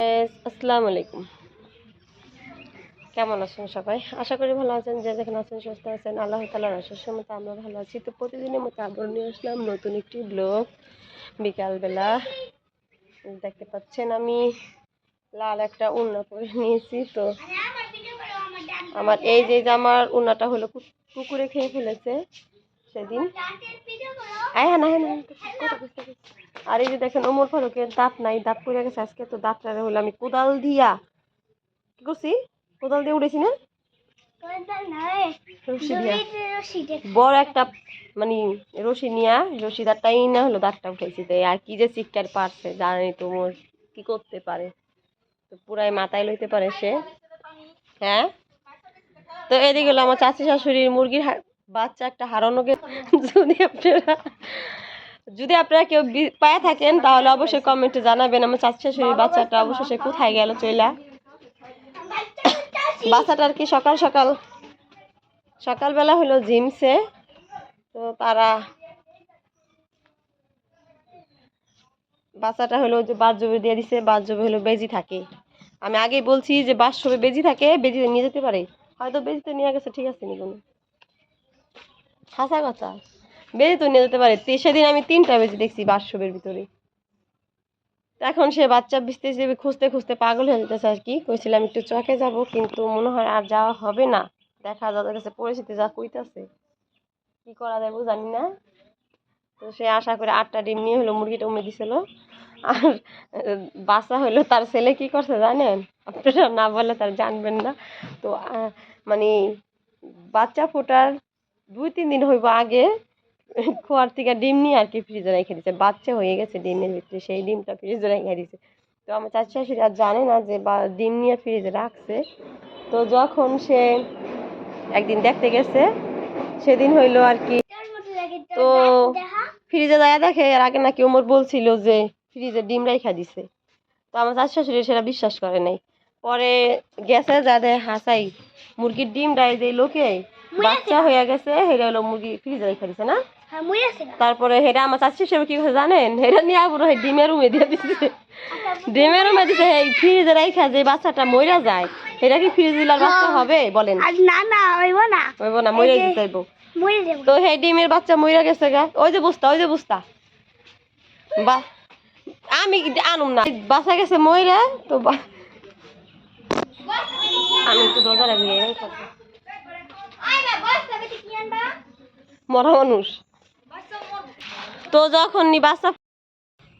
আসসালামু কেমন আছেন সবাই? আশা করি ভালো আছেন, যে যেখানে আছেন, সুস্থ আছেন। আল্লাহ তালার আসার মতো আমরা ভালো আছি। তো প্রতিদিনের মতো আবার নিয়ে আসলাম নতুন একটি ব্লগ বিকালবেলা, দেখতে পাচ্ছেন আমি লাল একটা উন্না পরে নিয়েছি। তো আমার এই যে জামার উন্নাটা হলো কুকুরে খেয়ে ফেলেছে। সেদিন। হ্যাঁ না হ্যাঁ আর এই যে দেখেন ওমর ফারুকের দাঁত নাই দাঁত পড়ে গেছে আজকে তো দাঁতটা হলো আমি কোদাল দিয়া। কি করছি কোদাল দিয়ে উঠেছি না? রশি দিয়া। বড় একটা মানে রশি নিয়া রশি দাঁতটাই না হলো দাঁতটা উঠেছি তো। আর কি যে চিৎকার পারছে জানি তো মোর কি করতে পারে। তো পুরাই মাথায় লইতে পারে সে। হ্যাঁ? তো এদিকে হলো আমার চাচি শাশুড়ির মুরগির বাচ্চা একটা হারানো গে যদি আপনারা যদি আপনারা কেউ পায়ে থাকেন তাহলে অবশ্যই কমেন্টে জানাবেন। আমার চাচি শাশুড়ির বাচ্চাটা অবশ্যই সে কোথায় গেল চইলা? বাচ্চাটা আর কি সকাল সকাল? সকালবেলা হলো জিমসে তো তারা বাচ্চাটা হলো যে বাথরুমে দিয়ে দিছে বাথরুমে হলো বেজি থাকে। আমি আগেই বলছি যে বাথরুমে বেজি থাকে বেজি নিয়ে যেতে পারে? হয়তো বেজিতে নিয়ে গেছে ঠিক আছে নি কোনো। হাসা কথা। বেজি তো নিয়ে যেতে পারে। সেদিন আমি তিনটা বেজি দেখছি বাথরুমের ভিতরে। এখন সে বাচ্চা বিস্তেছে খুঁজতে খুঁজতে পাগল হয়ে যেতেছে আর কি। কইছিলাম একটু চকে যাব, কিন্তু মনে হয় আর যাওয়া হবে না। দেখা যাদের কাছে পরিস্থিতি যা কইতাছে। কি করা যাবে জানি না। তো সে আশা করে আটটা ডিম নিয়ে হলো মুরগিটা উমে দিছিল। আর বাচ্চা হলো তার ছেলে কি করছে জানেন? আপনারা না বললে তার জানবেন না। তো মানে বাচ্চা ফোটার দুই তিন দিন হইব আগে খোয়ার থেকে ডিম নিয়ে আর কি ফ্রিজে রেখে দিচ্ছে বাচ্চা হয়ে গেছে ডিমের ভিতরে, সেই ডিমটা ফ্রিজে রেখে দিছে। তো আমার চাচি শাশুড়ি আর জানে না যে বা ডিম নিয়ে ফ্রিজে রাখছে। তো যখন সে একদিন দেখতে গেছে, সেদিন হইল আর কি তো ফ্রিজে যায় দেখে, এর আগে নাকি ওমর বলছিল যে ফ্রিজে ডিম রেখা দিছে। তো আমার চাচি শাশুড়ি সেটা বিশ্বাস করে নাই। পরে গেছে যাদের হাসাই মুরগির ডিম ডাই যে লোকে বাচ্চা হয়ে গেছে হেরা হলো মুরগি ফ্রিজে রেখে দিছে না? তারপরে হেরা আমার চাচি হিসেবে কি করে জানেন? হেরা নিয়ে আবার ডিমের রুমে দিয়ে দিচ্ছে ডিমের রুমে দিছে এই ফ্রিজে রেখা যে বাচ্চাটা মইরা যায় এটা কি ফ্রিজ দিলার বাচ্চা হবে? বলেন। না না হইব না। হইব না মইরা দিতে হইব। তো সেই ডিমের বাচ্চা মইরা গেছে গা। ওই যে বুঝতা ওই যে বুঝতা। বা আমি আনুম না। বাসা গেছে মইরা তো আমি রাখি এরাই খাব। মরা মানুষ। তো যখন বাচ্চা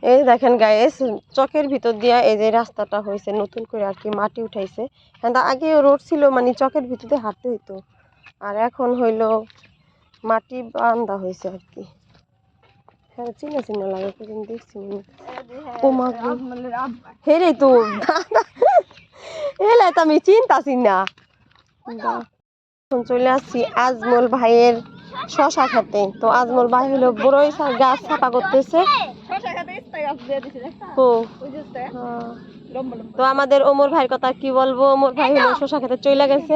এই দেখেন গায়ে চকের ভিতর দিয়া এই যে রাস্তাটা হয়েছে নতুন করে আর কি মাটি উঠাইছে। কিন্তু আগে রোড ছিল মানে চকের ভিতর হাঁটতে হইতো। আর এখন হইল মাটি বান্ধা হয়েছে আর কি। হ্যাঁ চিনা চিনা লাগে কোনদিন দেখছি মনে হয়। ও মা গো। হে রে তো এলে তো আমি চিন্তাছি না বা- এখন চলে আসছি আজমল ভাইয়ের শশা খেতে তো আজমল ভাই হলো বড়ই গাছ ছাপা করতেছে ও হ্যাঁ। তো আমাদের ওমর ভাইয়ের কথা কি বলব ওমর ভাই হলো শশা খেতে চলে গেছে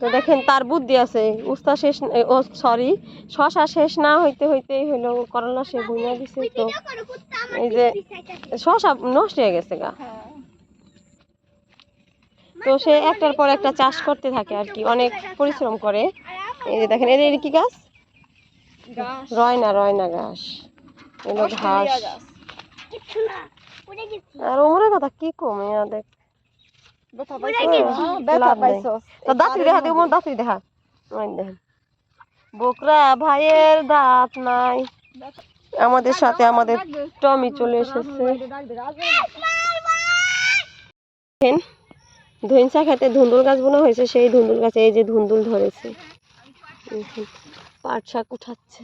তো দেখেন তার বুদ্ধি আছে উস্তা শেষ ন- ও সরি শশা শেষ না হইতে হইতেই হলো করলা সে বুনা দিছে তো এই যে শশা নষ্ট হয়ে গেছে গা তো সে একটার পর একটা চাষ করতে থাকে আর কি অনেক পরিশ্রম করে। এই যে দেখেন এর কি গাছ? রয়না রয়না ঘাস এগুলো ঘাস। আর ওমরের কথা কি কমে দেখ। দাঁতরি দেখা দাঁতরি দেখা। দেখেন। বকরা ভাইয়ের দাঁত নাই। আমাদের সাথে আমাদের টমি চলে এসেছে। দেখেন ধইনসা খেতে ধুন্দুল গাছ বোনা হয়েছে, সেই ধুন্দুল গাছে এই যে ধুন্দুল ধরেছে। পাট শাক উঠাচ্ছে।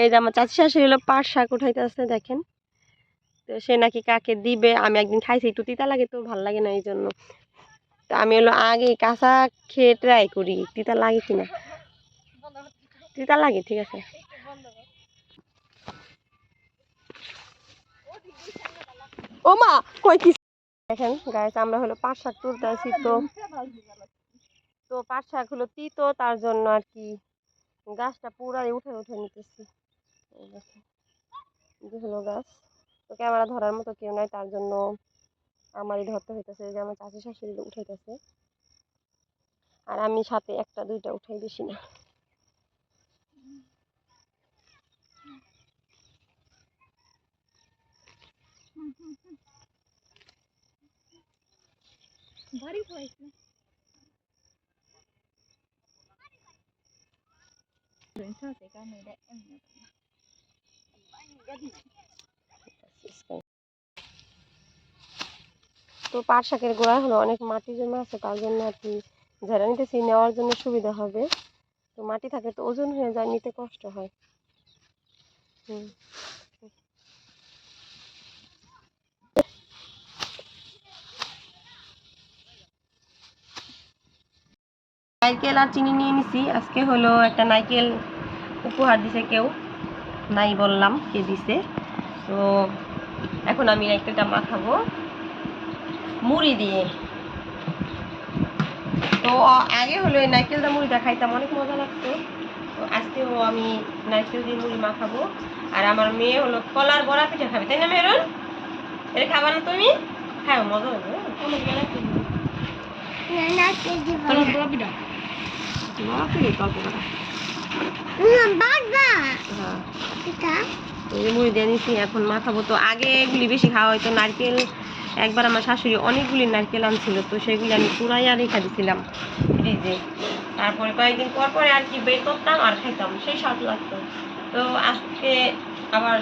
এই যে আমার চাচি শাশুড়ি হলো পাট শাক উঠাইতে আসছে দেখেন। তো সে নাকি কাকে দিবে, আমি একদিন খাইছি, একটু তিতা লাগে তো ভালো লাগে না এই জন্য। তো আমি হলো আগে কাঁচা খেয়ে ট্রাই করি, তিতা লাগে কিনা? তিতা লাগে, ঠিক আছে। ও মা কই কি দেখেন গাইস আমরা হলো পাট শাক তুলতে আসি তো। তো পাট শাক হলো তিতো, তার জন্য আর কি গাছটা পুরাই উঠে উঠে নিতেছি। হলো গাছ। তো ক্যামেরা ধরার মতো কেউ নাই, তার জন্য আমারই ধরতে হইতেছে। যে আমার চাচি শাশুড়ি উঠাইতেছে। আর আমি সাথে একটা, দুইটা উঠাই বেশি না। ভারী হয়েছে তো পাট শাকের গোড়ায় হলো, অনেক মাটি জমা আছে, তার জন্য আর কি ঝেড়ে নিতেছি নেওয়ার জন্য সুবিধা হবে। তো মাটি থাকে তো ওজন হয়ে যায়, নিতে কষ্ট হয়। হুম। নারকেল আর চিনি নিয়ে নিছি। আজকে হলো একটা নারকেল উপহার দিছে কেউ। নাই বললাম কে দিছে। তো এখন আমি নারকেলটা মাখাবো। মুড়ি দিয়ে। তো আগে হলো এই নারকেলটা মুড়িটা খাইতাম অনেক মজা লাগতো। তো আজকেও আমি নাইকেল দিয়ে মুড়ি মাখাবো। আর আমার মেয়ে হলো কলার বড়া পিঠা খাবে তাই না মেরন? এটা খাবা না তুমি? খাও মজা হবে। হ্যাঁ? কোনো বেলা কি না না কে দিব বড়া পিঠা? হ্যাঁ এটা এই মুড়ি দিয়ে নিছি এখন মাখাবো তো আগে এগুলি বেশি খাওয়া হয়তো নারকেল একবার আমার শাশুড়ি অনেকগুলি নারকেল আনছিল তো সেগুলি আমি পুরাইয়া রেখা দিছিলাম। ফ্রিজে তারপরে কয়েকদিন পর পরে আর কি বের করতাম আর খাইতাম সেই স্বাদ লাগতো। তো আজকে আবার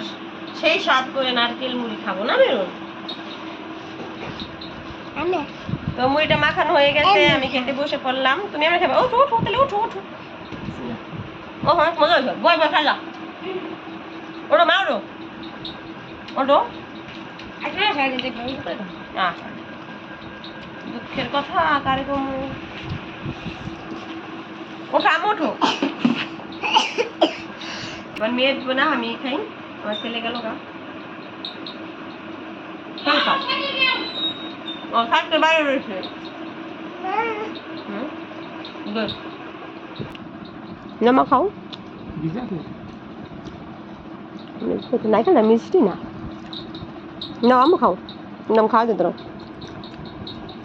সেই স্বাদ করে নারকেল মুড়ি খাব না বেরোন? তো মুড়িটা মাখানো হয়ে গেছে আমি। খেতে বসে পড়লাম। তুমি আমরা খাবে। ওঠো ওঠো তাহলে ওঠো ওঠো। ও হ্যাঁ মজা হয়েছে। বয় বয় খালা ওঠো মা দেখো আহ, দুঃখের কথা কারকম ওঠো আমি ওঠো। আমার মেয়ের না আমি খাই। আমার ছেলে গেল গা। ও থাকতে বাইরে রয়েছে. নামা খাও। নাইটা না মিষ্টি না। না আমি খাও। নাম খাওয়া যেত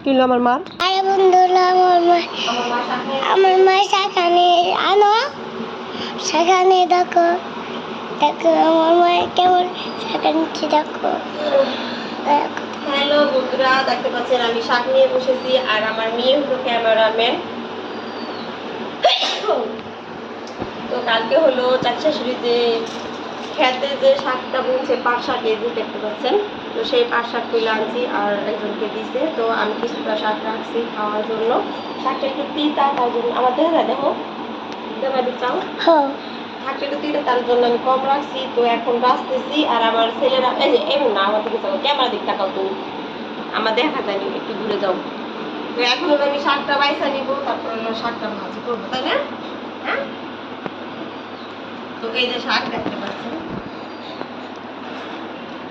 কিনলো আমার মার? আরে বন্ধুরা আমার মা আমার মা সেখানে আনো। সেখানে দেখো। দেখো আমার মা কেমন সেখানে দেখো। দেখো। হ্যালো বন্ধুরা, দেখতে পাচ্ছেন আমি শাক নিয়ে বসেছি আর আমার মেয়ে হলো ক্যামেরাম্যান। তো কালকে হলো চাচি শাশুড়ি যে খেতে যে শাকটা বলছে, পাট শাক, এই যে দেখতে পাচ্ছেন, তো সেই পাট শাক তুলে আনছি আর একজনকে দিছে। তো আমি কিছুটা শাক রাখছি খাওয়ার জন্য। শাকটা একটু তিতা, তার জন্য আমার দেখা যায় দেখো দেবা চাও হো একটু তিতা তার জন্য আমি কম রাখছি, তো এখন বাঁচতেছি আর আমার ছেলেরা, এই যে, এমন না, আমার দিকে চাও ক্যামেরা দিক তাকাও তুমি। আমার দেখা যায়নি একটু দূরে যাও। তো এখন আমি শাকটা বাইসা নিব, তারপর শাকটা ভাজি করব, তাই না? হ্যাঁ? তো এই যে শাক দেখতে পাচ্ছেন।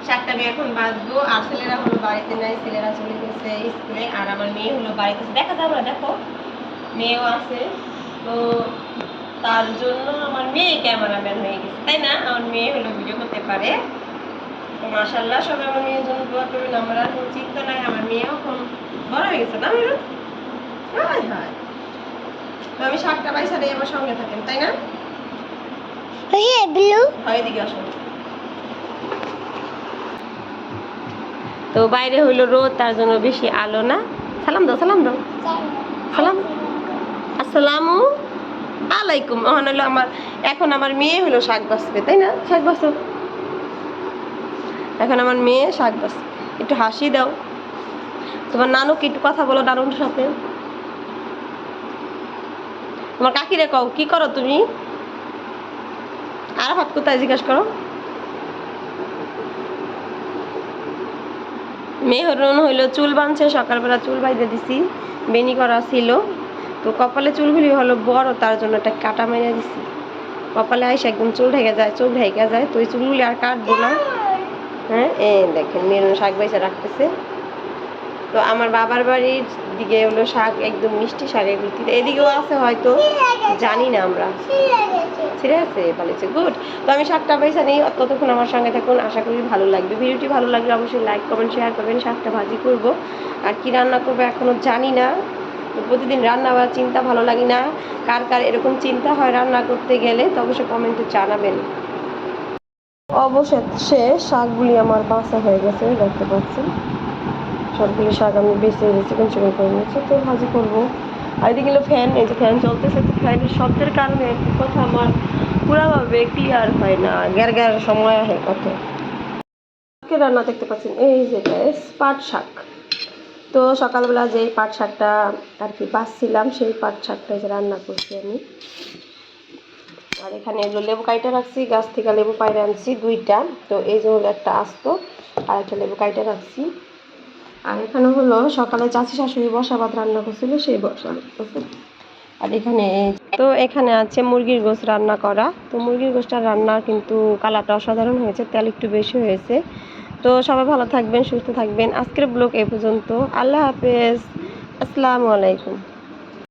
শাকটা আমি এখন বাজবো আর ছেলেরা হলো বাড়িতে নাই, ছেলেরা চলে গেছে স্কুলে, আর আমার মেয়ে হলো বাড়িতে। দেখা যাবে না, দেখো। মেয়েও আছে, তো তার জন্য আমার মেয়ে ক্যামেরাম্যান হয়ে গেছে তাই না? আমার মেয়ে হলো ভিডিও করতে পারে। তো মাশাল্লাহ সবাই আমার মেয়ের জন্য দোয়া করবেন আমার আর কোনো চিন্তা নাই আমার মেয়েও এখন বড় হয়ে গেছে না মেয়ে হায় হায়। তো আমি শাকটা পয়সা দিয়ে আমার সঙ্গে থাকেন তাই না? ব্লু। হয় তো বাইরে হইল রোদ তার জন্য বেশি আলো না। সালাম দাও সালাম দাও। সালাম। আসসালামু আলাইকুম এখন হলো আমার, এখন আমার মেয়ে হলো শাক বাঁচবে তাই না? শাক বাঁচো এখন আমার মেয়ে শাক বাঁচবে একটু হাসি দাও। তোমার নানুকে একটু কথা বলো নানুর সাথে। তোমার কাকিরে কও, কি করো তুমি? আরাফাত কোথায় জিজ্ঞাসা করো? মেহরুন হইল চুল বাঁধছে, সকালবেলা চুল বাইতে দিছি, বেনি করা ছিল। তো কপালে চুলগুলি হলো বড়, তার জন্য একটা কাটা মেরে দিছি। কপালে আইসে একদম চুল ঢেকে যায়, চোখ ঢেকে যায়, তো ওই চুলগুলি আর কাটবো না। হ্যাঁ এই দেখেন, মেরুন শাক বাইসা রাখতেছে। তো আমার বাবার বাড়ির দিকে হলো শাক, একদম মিষ্টি শাকের ভিত্তি এদিকেও আছে হয়তো, জানি না আমরা। ছিঁড়ে আছে বলেছে গুড। তো আমি শাকটা পয়সা নেই, ততক্ষণ আমার সঙ্গে থাকুন, আশা করি ভালো লাগবে। ভিডিওটি ভালো লাগলে অবশ্যই লাইক, কমেন্ট, শেয়ার করবেন, শাকটা ভাজি করব। আর কি রান্না করব এখনও জানি না। প্রতিদিন রান্না করার চিন্তা ভালো লাগে না। কার কার এরকম চিন্তা হয় রান্না করতে গেলে, তো অবশ্যই কমেন্টে জানাবেন। অবশেষে শাকগুলি আমার বাসা হয়ে গেছে, দেখতে পাচ্ছেন। সবগুলি শাক আমি বেছে বেছে চিকন করে নিয়েছি, তো ভাজি করব। আর এদিকে হলো ফ্যান, এই যে ফ্যান চলতেছে, তো ফ্যানের শব্দের কারণে কথা আমার পুরাভাবে ক্লিয়ার হয় না, গ্যার গ্যার সময় হয় আজকে রান্না দেখতে পাচ্ছেন, এই যে পাট শাক। তো সকালবেলা যেই পাট শাকটা আর কি বাছছিলাম, সেই পাট শাকটা যে রান্না করছি আমি। আর এখানে এগুলো লেবু কাইটা রাখছি, গাছ থেকে লেবু পাইরে আনছি দুইটা। তো এই যে হলো একটা আস্ত আর একটা লেবু কাইটা রাখছি। আর এখানে হলো সকালে চাচি শাশুড়ি বসা ভাত রান্না করছিল, সেই বসা আর এখানে তো এখানে আছে মুরগির গোশ রান্না করা। তো মুরগির গোশটা রান্না কিন্তু কালারটা অসাধারণ হয়েছে, তেল একটু বেশি হয়েছে। তো সবাই ভালো থাকবেন সুস্থ থাকবেন। আজকের ব্লগ এ পর্যন্ত। আল্লাহ হাফেজ। আসসালামু আলাইকুম।